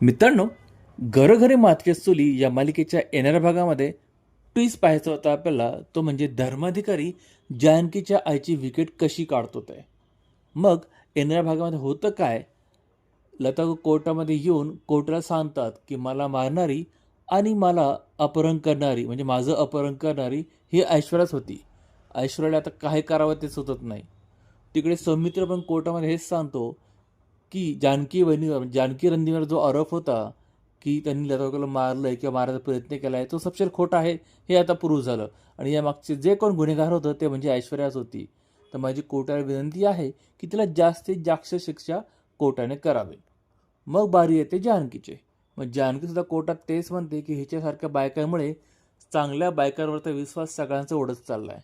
मित्रांनो घरोघरी मातकेस चुली या मालिकेच्या येणाऱ्या भागामध्ये ट्विस्ट पाहायचा होता आपल्याला. तो म्हणजे धर्माधिकारी जानकीच्या आईची विकेट कशी काढतो ते मग येणाऱ्या भागामध्ये होतं काय? लता कोर्टामध्ये येऊन कोर्टाला सांगतात की मला मारणारी आणि मला अपहरण करणारी म्हणजे माझं अपहरण करणारी ही ऐश्वर्याच होती. ऐश्वर्याला आता काय करावं ते सुचत नाही. तिकडे सौमित्र पण कोर्टामध्ये हेच सांगतो की जानकी वहिनीवर जानकी रणदीवर जो आरोप होता की त्यांनी लताकोला मारलं आहे किंवा मारायचा प्रयत्न केला आहे तो सपशेल खोटा आहे हे आता प्रूव्ह झालं. आणि या मागचे जे कोण गुन्हेगार होतं ते म्हणजे ऐश्वर्याच होती. तर माझी कोर्टाला विनंती आहे की तिला जास्तीत जास्त शिक्षा कोर्टाने करावी. मग बारी येते जानकीचे. मग जानकीसुद्धा कोर्टात तेच म्हणते की हिच्यासारख्या बायकांमुळे चांगल्या बायकांवरचा विश्वास सगळ्यांचा ओढत चालला आहे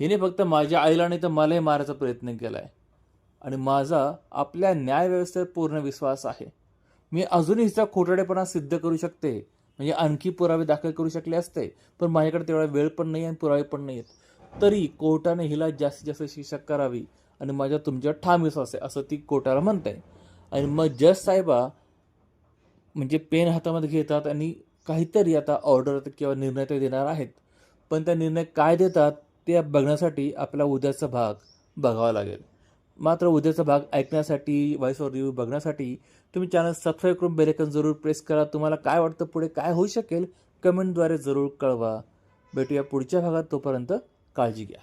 हिने फक्त माझ्या आईला नाही तर मलाही मारायचा प्रयत्न केला आहे आणि माझा आपल्या न्यायव्यवस्थेवर पूर्ण विश्वास आहे. मी अजूनही हिचा खोटाडेपणा सिद्ध करू शकते. म्हणजे आणखी पुरावे दाखल करू शकले असते. पण माझ्याकडे तेवढा वेळ पण नाही आणि पुरावे पण नाही आहेत तरी कोर्टाने हिला जास्तीत जास्त शिक्षा करावी आणि माझ्या तुमच्यावर ठाम विश्वास आहे असं ती कोर्टाला म्हणते आणि मग जज साहेबा म्हणजे पेन हातामध्ये घेतात आणि काहीतरी आता ऑर्डर किंवा निर्णय ते देणार आहेत. पण त्या निर्णय काय देतात ते बघण्यासाठी आपला उद्याचा भाग बघावा लागेल. मात्र उद्याचा भाग ऐकण्यासाठी व्हॉइस ऑफ रिव्ह्यू बघण्यासाठी तुम्ही चॅनल सबस्क्राईब करून बेलेकन जरूर प्रेस करा. तुम्हाला काय वाटतं पुढे काय होऊ शकेल कमेंटद्वारे जरूर कळवा. भेटूया पुढच्या भागात तोपर्यंत काळजी घ्या.